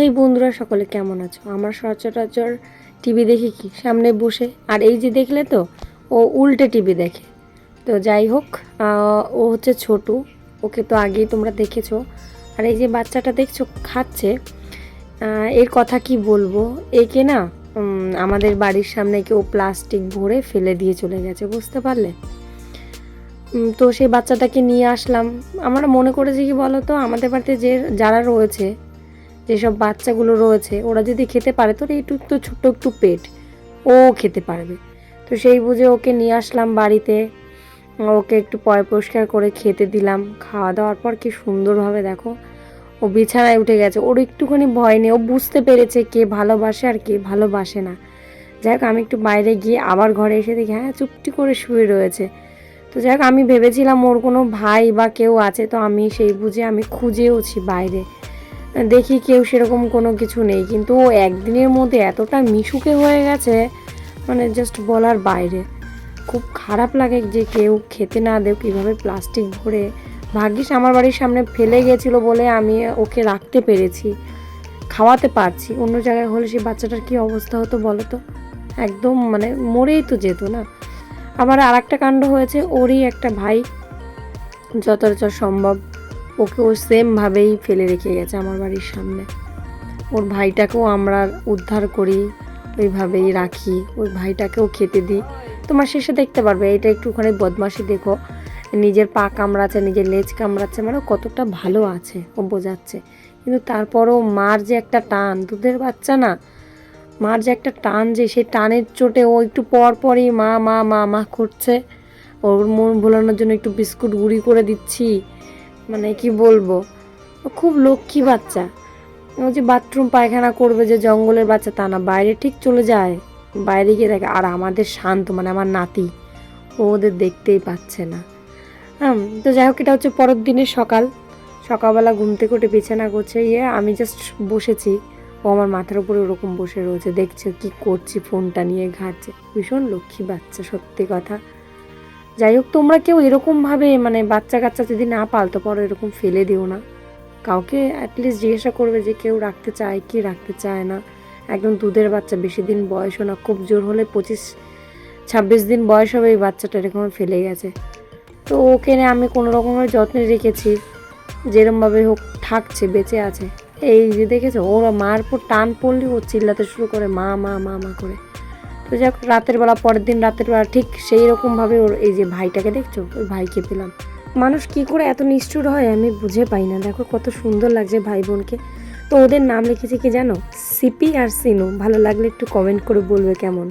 হেই বন্ধুরা, সকলে কেমন আছো? আমরা সচরাচর টিভি দেখি কি? সামনে বসে। আর এই যে দেখলে তো, ও উল্টে টিভি দেখে। তো যাই হোক ও হচ্ছে ছোটু। ওকে তো আগেই তোমরা দেখেছ। আর এই যে বাচ্চাটা দেখছ, খাচ্ছে। এর কথা কি বলব? একে না আমাদের বাড়ির সামনে কেউ প্লাস্টিক ভরে ফেলে দিয়ে চলে গেছে, বুঝতে পারলে? তো সেই বাচ্চাটাকে নিয়ে আসলাম। আমরা মনে করেছি কি বলো তো আমাদের বাড়িতে যে যারা রয়েছে যেসব বাচ্চাগুলো রয়েছে, ওরা যদি খেতে পারে তো একটু তো ছোট্ট একটু পেট, ও খেতে পারবে। তো সেই বুঝে ওকে নিয়ে আসলাম বাড়িতে। ওকে একটু পয় পরিষ্কার করে খেতে দিলাম। খাওয়া দাওয়ার পর কি সুন্দরভাবে দেখো। ও বিছানায় উঠে গেছে। ওর একটুখানি ভয় নেই। ও বুঝতে পেরেছে কে ভালোবাসে আর কে ভালোবাসে না। যাই হোক, আমি একটু বাইরে গিয়ে আবার ঘরে এসে দেখি হ্যাঁ চুপটি করে শুয়ে রয়েছে। তো যাই হোক, আমি ভেবেছিলাম ওর কোনো ভাই বা কেউ আছে, তো আমি সেই বুঝে আমি খুঁজেওছি বাইরে। দেখি কেউ সেরকম কোনো কিছু নেই। কিন্তু ও একদিনের মধ্যে এতটা মিশুকে হয়ে গেছে মানে জাস্ট বলার বাইরে। খুব খারাপ লাগে যে কেউ খেতে না দেও কীভাবে প্লাস্টিক ভরে। ভাগ্যিস আমার বাড়ির সামনে ফেলে গেছিল বলে আমি ওকে রাখতে পেরেছি, খাওয়াতে পারছি। অন্য জায়গায় হলে সেই বাচ্চাটার কী অবস্থা হতো বলো তো একদম মানে মরেই তো যেত না। আবার আর একটা কাণ্ড হয়েছে, ওরই একটা ভাই, যতটা সম্ভব ওকে ও সেমভাবেই ফেলে রেখে গেছে আমার বাড়ির সামনে। ওর ভাইটাকেও আমরা উদ্ধার করি, ওইভাবেই রাখি, ওই ভাইটাকেও খেতে দিই। তোমার শেষে দেখতে পারবে, এটা একটুখানি বদমাশি দেখো। নিজের পা কামড়াচ্ছে, নিজের লেজ কামড়াচ্ছে মানে কতটা ভালো আছে, ও বোঝাচ্ছে। কিন্তু তারপরও মার যে একটা টান, দুধের বাচ্চা না, মার যে একটা টান যে সেই টানের চোটে ও একটু পর পরই মা মা মা মা করছে। ওর মন ভোলানোর জন্য একটু বিস্কুট গুঁড়ি করে দিচ্ছি। মানে কি বলব? খুব লক্ষ্মী বাচ্চা। ও যে বাথরুম পায়খানা করবে যে জঙ্গলের বাচ্চা তা না, বাইরে ঠিক চলে যায়। বাইরে গিয়ে দেখে, আর আমাদের শান্ত মানে আমার নাতি, ও ওদের দেখতেই পাচ্ছে না। হ্যাঁ তো যাই হোক, এটা হচ্ছে পরের দিনের সকাল। সকালবেলা ঘুম থেকে উঠে বিছানা করছে ইয়ে আমি জাস্ট বসেছি। ও আমার মাথার উপরে ওরকম বসে রয়েছে। দেখছে কি করছি, ফোনটা নিয়ে ঘাটছে। ভীষণ লক্ষ্মী বাচ্চা, সত্যি কথা। যাই হোক তোমরা কেউ এরকমভাবে মানে বাচ্চা কাচ্চা যদি না পালতে, পারো এরকম ফেলে দিও না। কাউকে অ্যাটলিস্ট জিজ্ঞাসা করবে যে কেউ রাখতে চায়, কি রাখতে চায় না। একদম দুধের বাচ্চা, বেশি দিন বয়সও না। খুব জোর হলে পঁচিশ, ছাব্বিশ দিন বয়স হবে এই বাচ্চাটা, এরকম ফেলে গেছে। তো ওকে আমি কোনো রকমের যত্নে রেখেছি, যেরমভাবে হোক থাকছে, বেঁচে আছে। এই যে দেখেছ, ওর মার পর টান পড়লে ও চিল্লাতে শুরু করে, মা মা মা মা করে। তো যাক রাতের বেলা, পরের দিন রাতের বেলা, ঠিক সেই রকমভাবে ওর এই যে ভাইটাকে দেখছ? ওই ভাইকে পেলাম। মানুষ কি করে এত নিষ্ঠুর হয় আমি বুঝে পাই না। দেখো কত সুন্দর লাগছে ভাই বোনকে। তো ওদের নাম লিখেছি কি জানো? সিপি আর সিনু। ভালো লাগলে একটু কমেন্ট করে বলবে কেমন?